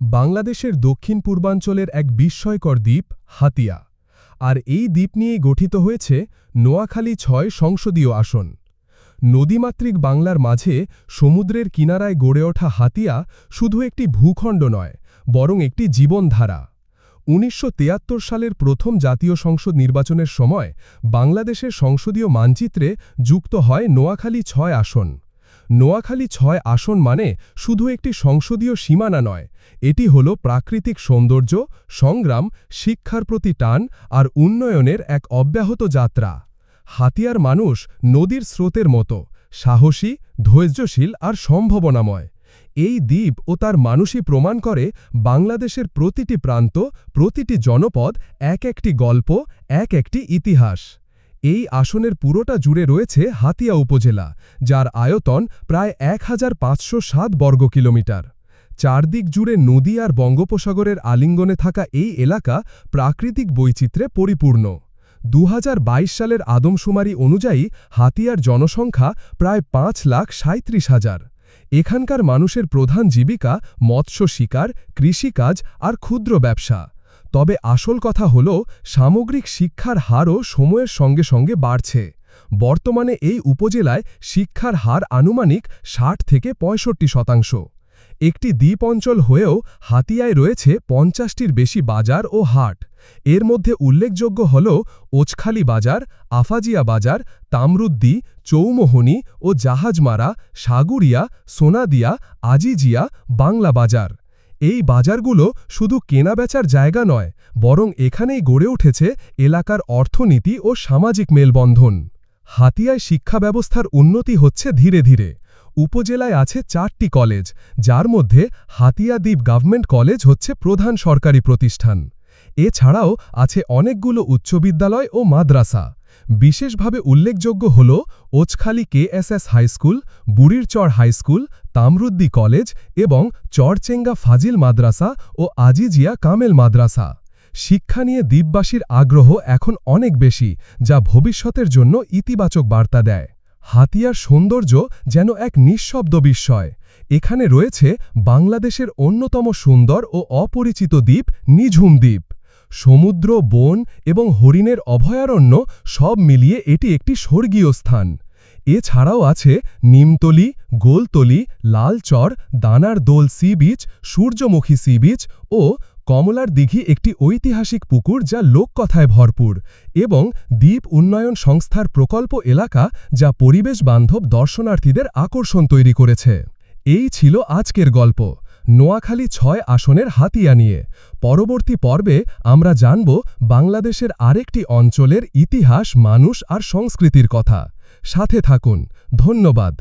বাংলাদেশের দক্ষিণ পূর্বাঞ্চলের এক বিস্ময়কর দ্বীপ, হাতিয়া। আর এই দ্বীপ নিয়েই গঠিত হয়েছে নোয়াখালী ছয় সংসদীয় আসন। নদীমাতৃক বাংলার মাঝে সমুদ্রের কিনারায় গড়ে ওঠা হাতিয়া শুধু একটি ভূখণ্ড নয়, বরং একটি জীবনধারা। উনিশশো সালের প্রথম জাতীয় সংসদ নির্বাচনের সময় বাংলাদেশের সংসদীয় মানচিত্রে যুক্ত হয় নোয়াখালী ছয় আসন। নোয়াখালী ছয় আসন মানে শুধু একটি সংসদীয় সীমানা নয়, এটি হল প্রাকৃতিক সৌন্দর্য, সংগ্রাম, শিক্ষার প্রতি টান আর উন্নয়নের এক অব্যাহত যাত্রা। হাতিয়ার মানুষ নদীর স্রোতের মতো, সাহসী, ধৈর্যশীল আর সম্ভাবনাময়। এই দ্বীপ ও তার মানুষই প্রমাণ করে বাংলাদেশের প্রতিটি প্রান্ত, প্রতিটি জনপদ, এক একটি গল্প, এক একটি ইতিহাস। এই আসনের পুরোটা জুড়ে রয়েছে হাতিয়া উপজেলা, যার আয়তন প্রায় এক হাজার পাঁচশো সাত বর্গ কিলোমিটার। চারদিক জুড়ে নদী আর বঙ্গোপসাগরের আলিঙ্গনে থাকা এই এলাকা প্রাকৃতিক বৈচিত্র্যে পরিপূর্ণ। দু হাজার বাইশ সালের আদমশুমারি অনুযায়ী হাতিয়ার জনসংখ্যা প্রায় পাঁচ লাখ সাঁত্রিশ হাজার। এখানকার মানুষের প্রধান জীবিকা মৎস্য শিকার, কৃষিকাজ আর ক্ষুদ্র ব্যবসা। তবে আসল কথা হল, সামগ্রিক শিক্ষার হারও সময়ের সঙ্গে সঙ্গে বাড়ছে। বর্তমানে এই উপজেলায় শিক্ষার হার আনুমানিক ষাট থেকে পঁয়ষট্টি শতাংশ। একটি দ্বীপ অঞ্চল হয়েও হাতিয়ায় রয়েছে পঞ্চাশটির বেশি বাজার ও হাট। এর মধ্যে উল্লেখযোগ্য হল, ওছখালি বাজার, আফাজিয়া বাজার, তামরুদ্দি, চৌমোহনী ও জাহাজমারা সাগুরিয়া সোনাদিয়া, আজিজিয়া, বাংলা বাজার। এই বাজারগুলো শুধু কেনাবেচার জায়গা নয়, বরং এখানেই গড়ে উঠেছে এলাকার অর্থনীতি ও সামাজিক মেলবন্ধন। হাতিয়ায় শিক্ষা ব্যবস্থার উন্নতি হচ্ছে ধীরে ধীরে। উপজেলায় আছে চারটি কলেজ, যার মধ্যে হাতিয়া দ্বীপ গভর্নমেন্ট কলেজ হচ্ছে প্রধান সরকারি প্রতিষ্ঠান। এছাড়াও আছে অনেকগুলো উচ্চ বিদ্যালয় ও মাদ্রাসা। বিশেষভাবে উল্লেখযোগ্য হল Ochakhali KSS high school Burirchar high school Tamruddi college এবং চরচেঙ্গা ফাজিল মাদ্রাসা ও আজিজিয়া কামেল মাদ্রাসা। শিক্ষা নিয়ে দ্বীপবাসীর আগ্রহ এখন অনেক বেশি, যা ভবিষ্যতের জন্য ইতিবাচক বার্তা দেয়। হাতিয়ার সৌন্দর্য যেন এক নিঃশব্দ বিস্ময়। এখানে রয়েছে বাংলাদেশের অন্যতম সুন্দর ও অপরিচিত দ্বীপ নিঝুম দ্বীপ। সমুদ্র, বন এবং হরিণের অভয়ারণ্য সব মিলিয়ে এটি একটি স্বর্গীয় স্থান। এছাড়াও আছে নিমতলি, গোলতলি, লালচর, দানার দোল sea beach, Suryamukhi sea beach ও কমলার দিঘি একটি ঐতিহাসিক পুকুর যা লোককথায় ভরপুর এবং দ্বীপ উন্নয়ন সংস্থার প্রকল্প এলাকা যা পরিবেশ বান্ধব দর্শনার্থীদের আকর্ষণ তৈরি করেছে। এই ছিল আজকের গল্প। নোয়াখালী ছয় আসনের হাতিয়া নিয়ে। পরবর্তী পর্বে আমরা জানব বাংলাদেশের আরেকটি অঞ্চলের ইতিহাস, মানুষ আর সংস্কৃতির কথা। সাথে থাকুন। ধন্যবাদ।